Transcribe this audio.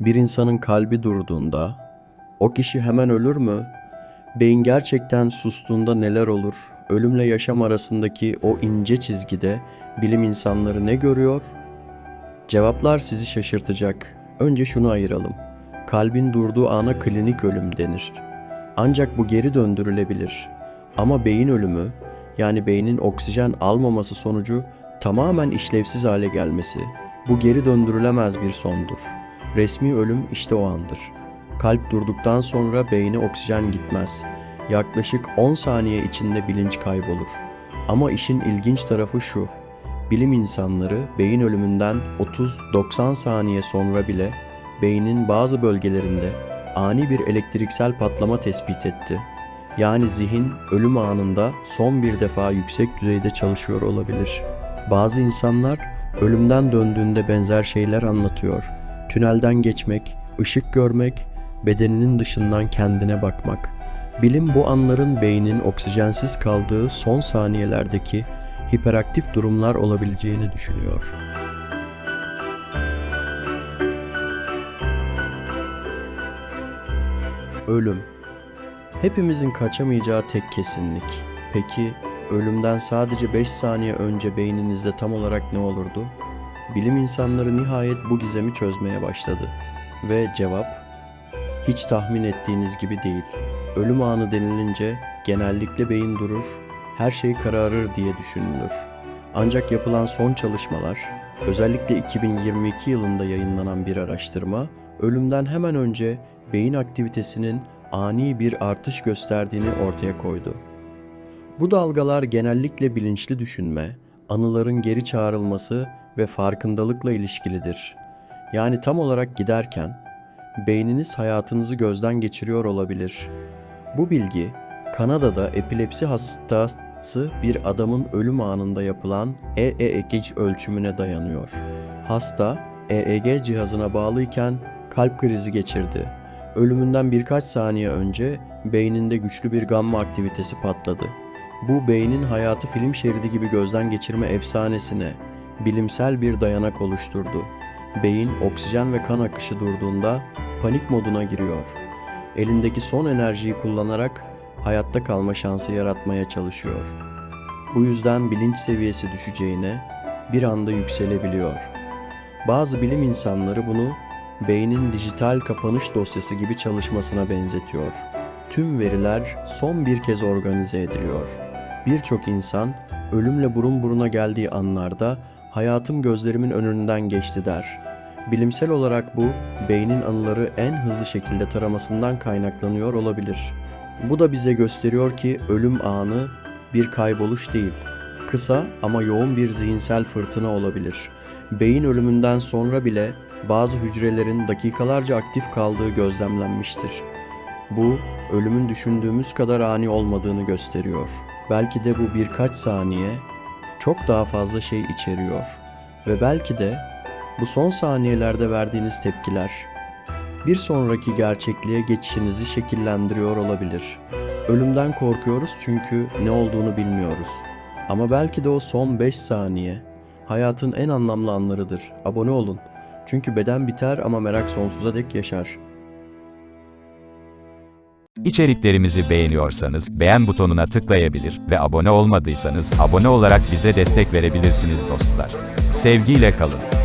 Bir insanın kalbi durduğunda o kişi hemen ölür mü? Beyin gerçekten sustuğunda neler olur? Ölümle yaşam arasındaki o ince çizgide bilim insanları ne görüyor? Cevaplar sizi şaşırtacak. Önce şunu ayıralım. Kalbin durduğu ana klinik ölüm denir. Ancak bu geri döndürülebilir. Ama beyin ölümü, yani beynin oksijen almaması sonucu tamamen işlevsiz hale gelmesi, bu geri döndürülemez bir sondur. Resmi ölüm işte o andır. Kalp durduktan sonra beyne oksijen gitmez. Yaklaşık 10 saniye içinde bilinç kaybolur. Ama işin ilginç tarafı şu. Bilim insanları beyin ölümünden 30-90 saniye sonra bile beynin bazı bölgelerinde ani bir elektriksel patlama tespit etti. Yani zihin ölüm anında son bir defa yüksek düzeyde çalışıyor olabilir. Bazı insanlar ölümden döndüğünde benzer şeyler anlatıyor. Tünelden geçmek, ışık görmek, bedeninin dışından kendine bakmak. Bilim bu anların beynin oksijensiz kaldığı son saniyelerdeki hiperaktif durumlar olabileceğini düşünüyor. Ölüm Hepimizin kaçamayacağı tek kesinlik. Peki ölümden sadece 5 saniye önce beyninizde tam olarak ne olurdu? Bilim insanları nihayet bu gizemi çözmeye başladı. Ve cevap hiç tahmin ettiğiniz gibi değil. Ölüm anı denilince genellikle beyin durur, her şey kararır diye düşünülür. Ancak yapılan son çalışmalar, özellikle 2022 yılında yayınlanan bir araştırma, ölümden hemen önce beyin aktivitesinin ani bir artış gösterdiğini ortaya koydu. Bu dalgalar genellikle bilinçli düşünme, anıların geri çağrılması ve farkındalıkla ilişkilidir. Yani tam olarak giderken beyniniz hayatınızı gözden geçiriyor olabilir. Bu bilgi Kanada'da epilepsi hastası bir adamın ölüm anında yapılan EEG ölçümüne dayanıyor. Hasta EEG cihazına bağlıyken kalp krizi geçirdi. Ölümünden birkaç saniye önce beyninde güçlü bir gamma aktivitesi patladı. Bu beynin hayatı film şeridi gibi gözden geçirme efsanesine bilimsel bir dayanak oluşturdu. Beyin oksijen ve kan akışı durduğunda panik moduna giriyor. Elindeki son enerjiyi kullanarak hayatta kalma şansı yaratmaya çalışıyor. Bu yüzden bilinç seviyesi düşeceğine bir anda yükselebiliyor. Bazı bilim insanları bunu beynin dijital kapanış dosyası gibi çalışmasına benzetiyor. Tüm veriler son bir kez organize ediliyor. Birçok insan ölümle burun buruna geldiği anlarda hayatım gözlerimin önünden geçti der. Bilimsel olarak bu beynin anıları en hızlı şekilde taramasından kaynaklanıyor olabilir. Bu da bize gösteriyor ki ölüm anı bir kayboluş değil. Kısa ama yoğun bir zihinsel fırtına olabilir. Beyin ölümünden sonra bile bazı hücrelerin dakikalarca aktif kaldığı gözlemlenmiştir. Bu ölümün düşündüğümüz kadar ani olmadığını gösteriyor. Belki de bu birkaç saniye çok daha fazla şey içeriyor ve belki de bu son saniyelerde verdiğiniz tepkiler bir sonraki gerçekliğe geçişinizi şekillendiriyor olabilir. Ölümden korkuyoruz çünkü ne olduğunu bilmiyoruz. Ama belki de o son 5 saniye hayatın en anlamlı anlarıdır. Abone olun. Çünkü beden biter ama merak sonsuza dek yaşar. İçeriklerimizi beğeniyorsanız beğen butonuna tıklayabilir ve abone olmadıysanız abone olarak bize destek verebilirsiniz dostlar. Sevgiyle kalın.